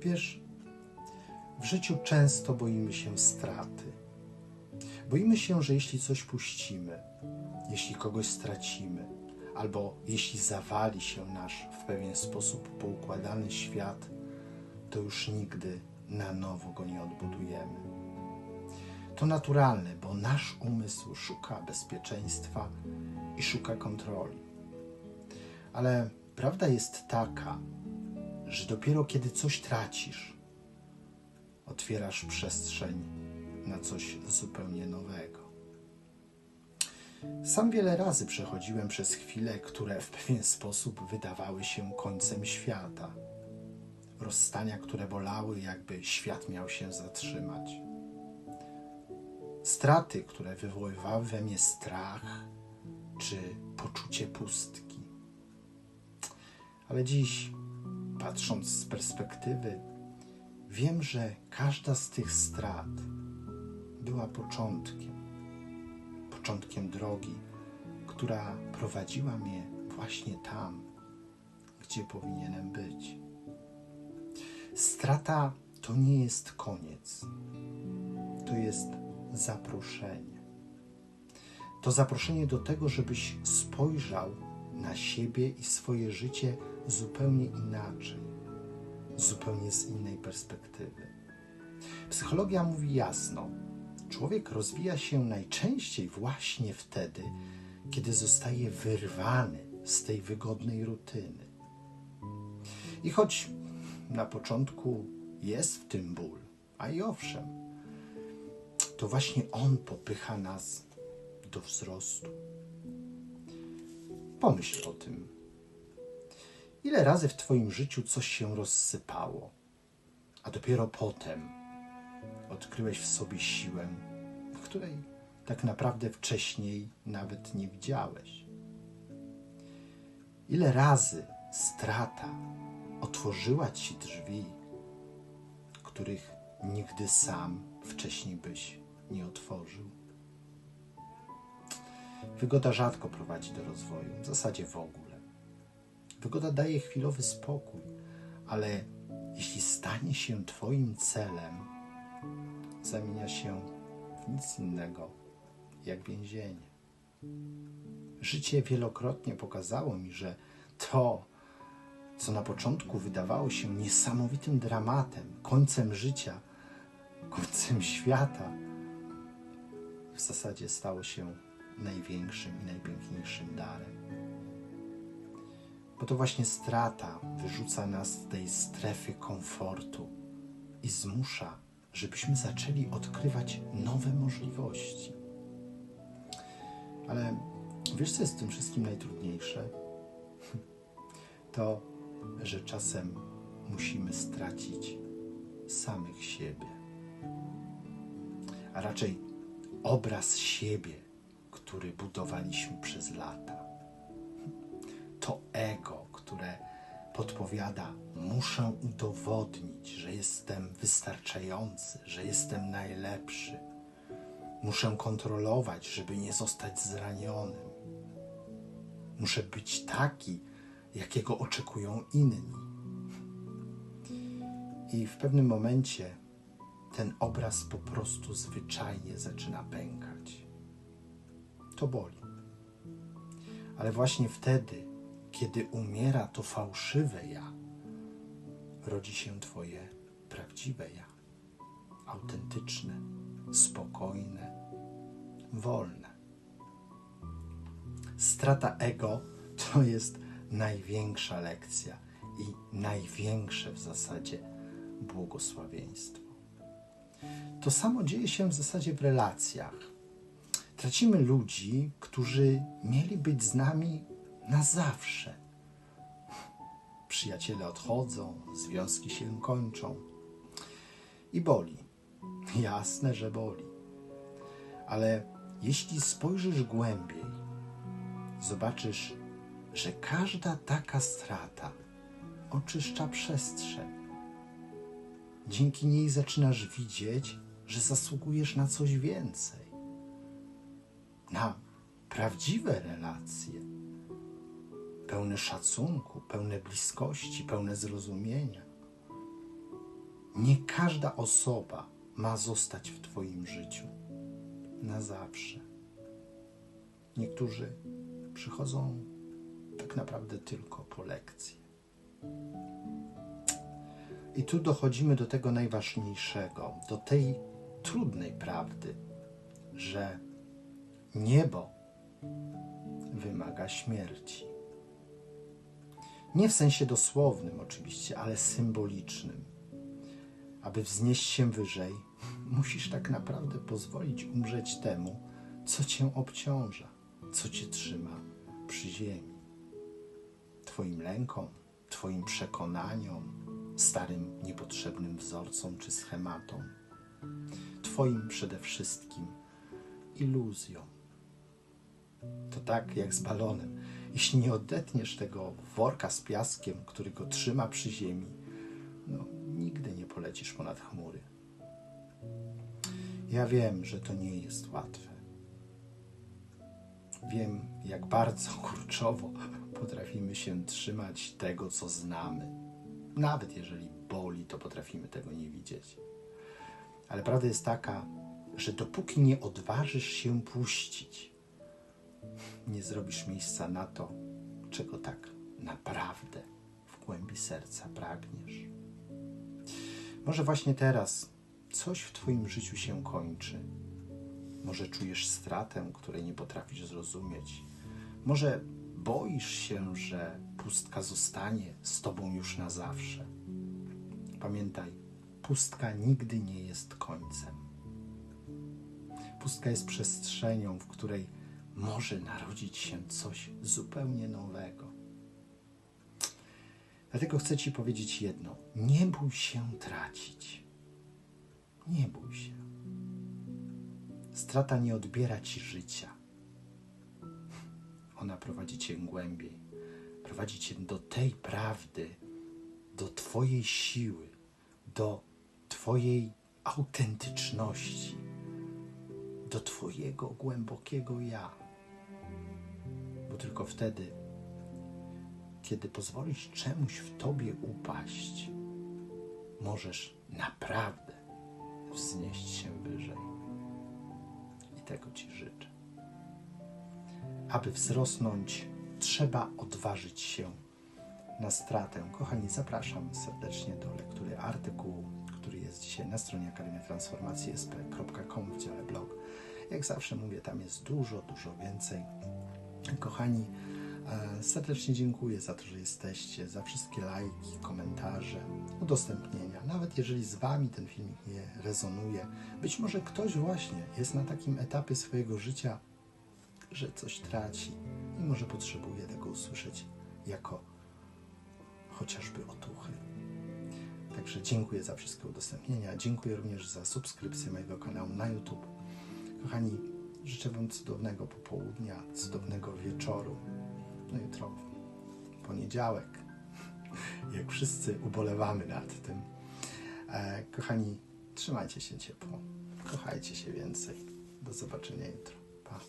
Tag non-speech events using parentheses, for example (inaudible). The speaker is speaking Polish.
Wiesz, w życiu często boimy się straty. Boimy się, że jeśli coś puścimy, jeśli kogoś stracimy, albo jeśli zawali się nasz w pewien sposób poukładany świat, to już nigdy na nowo go nie odbudujemy. To naturalne, bo nasz umysł szuka bezpieczeństwa i szuka kontroli. Ale prawda jest taka, że dopiero kiedy coś tracisz, otwierasz przestrzeń na coś zupełnie nowego. Sam wiele razy przechodziłem przez chwile, które w pewien sposób wydawały się końcem świata. Rozstania, które bolały, jakby świat miał się zatrzymać. Straty, które wywoływały we mnie strach czy poczucie pustki. Ale dziś, patrząc z perspektywy, wiem, że każda z tych strat była początkiem początkiem drogi, która prowadziła mnie właśnie tam, gdzie powinienem być. Strata to nie jest koniec, to jest zaproszenie. To zaproszenie do tego, żebyś spojrzał na siebie i swoje życie zupełnie inaczej, zupełnie z innej perspektywy. Psychologia mówi jasno, Człowiek rozwija się najczęściej właśnie wtedy, kiedy zostaje wyrwany z tej wygodnej rutyny. I choć na początku jest w tym ból, a i owszem, to właśnie on popycha nas do wzrostu. Pomyśl o tym. Ile razy w Twoim życiu coś się rozsypało, a dopiero potem odkryłeś w sobie siłę, której tak naprawdę wcześniej nawet nie widziałeś. Ile razy strata otworzyła ci drzwi, których nigdy sam wcześniej byś nie otworzył. Wygoda rzadko prowadzi do rozwoju, w zasadzie w ogóle. Wygoda daje chwilowy spokój, ale jeśli stanie się Twoim celem, zamienia się w nic innego jak więzienie. Życie wielokrotnie pokazało mi, że to, co na początku wydawało się niesamowitym dramatem, końcem życia, końcem świata, w zasadzie stało się największym i najpiękniejszym darem. Bo to właśnie strata wyrzuca nas z tej strefy komfortu i zmusza żebyśmy zaczęli odkrywać nowe możliwości. Ale wiesz, co jest w tym wszystkim najtrudniejsze? (laughs) To, że czasem musimy stracić samych siebie, a raczej obraz siebie, który budowaliśmy przez lata. Ego, które podpowiada: Muszę udowodnić, że jestem wystarczający, że jestem najlepszy. Muszę kontrolować, żeby nie zostać zranionym. Muszę być taki, jakiego oczekują inni. I w pewnym momencie ten obraz po prostu zwyczajnie zaczyna pękać. To boli. Ale właśnie wtedy, kiedy umiera to fałszywe ja, rodzi się Twoje prawdziwe ja, autentyczne, spokojne, wolne. Strata ego to jest największa lekcja i największe w zasadzie błogosławieństwo. To samo dzieje się w zasadzie w relacjach. Tracimy ludzi, którzy mieli być z nami na zawsze. Przyjaciele odchodzą, związki się kończą. I boli. Jasne, że boli. Ale jeśli spojrzysz głębiej, zobaczysz, że każda taka strata oczyszcza przestrzeń. Dzięki niej zaczynasz widzieć, że zasługujesz na coś więcej. Na prawdziwe relacje pełne szacunku, pełne bliskości, pełne zrozumienia. Nie każda osoba ma zostać w Twoim życiu na zawsze. Niektórzy przychodzą tak naprawdę tylko po lekcję. I tu dochodzimy do tego najważniejszego, do tej trudnej prawdy, że niebo wymaga śmierci. Nie w sensie dosłownym, oczywiście, ale symbolicznym. Aby wznieść się wyżej, (laughs) musisz tak naprawdę pozwolić umrzeć temu, co cię obciąża, co cię trzyma przy ziemi. Twoim lękom, Twoim przekonaniom, starym, niepotrzebnym wzorcom czy schematom. Twoim przede wszystkim iluzjom. To tak jak z balonem. Jeśli nie odetniesz tego worka z piaskiem, który go trzyma przy ziemi, no, nigdy nie polecisz ponad chmury. Ja wiem, że to nie jest łatwe. Wiem, jak bardzo kurczowo potrafimy się trzymać tego, co znamy. Nawet jeżeli boli, to potrafimy tego nie widzieć. Ale prawda jest taka, że dopóki nie odważysz się puścić, nie zrobisz miejsca na to, czego tak naprawdę w głębi serca pragniesz. Może właśnie teraz coś w Twoim życiu się kończy. Może czujesz stratę, której nie potrafisz zrozumieć. Może boisz się, że pustka zostanie z Tobą już na zawsze. Pamiętaj, pustka nigdy nie jest końcem. Pustka jest przestrzenią, w której może narodzić się coś zupełnie nowego. Dlatego chcę Ci powiedzieć jedno: nie bój się tracić. Nie bój się. Strata nie odbiera Ci życia. Ona prowadzi Cię głębiej. Prowadzi Cię do tej prawdy, do Twojej siły, do Twojej autentyczności, do Twojego głębokiego ja. Bo tylko wtedy, kiedy pozwolisz czemuś w Tobie upaść, możesz naprawdę wznieść się wyżej. I tego Ci życzę. Aby wzrosnąć, trzeba odważyć się na stratę. Kochani, zapraszam serdecznie do lektury artykułu, który jest dzisiaj na stronie Akademia Transformacji sp.com w dziale blog. Jak zawsze mówię, tam jest dużo, dużo więcej. Kochani, e, serdecznie dziękuję za to, że jesteście, za wszystkie lajki, komentarze, udostępnienia. Nawet jeżeli z Wami ten filmik nie rezonuje, być może ktoś właśnie jest na takim etapie swojego życia, że coś traci i może potrzebuje tego usłyszeć jako chociażby otuchy. Także dziękuję za wszystkie udostępnienia. Dziękuję również za subskrypcję mojego kanału na YouTube. Kochani, życzę Wam cudownego popołudnia, cudownego wieczoru. No jutro poniedziałek. (laughs) Jak wszyscy ubolewamy nad tym. E, kochani, trzymajcie się ciepło. Kochajcie się więcej. Do zobaczenia jutro. Pa.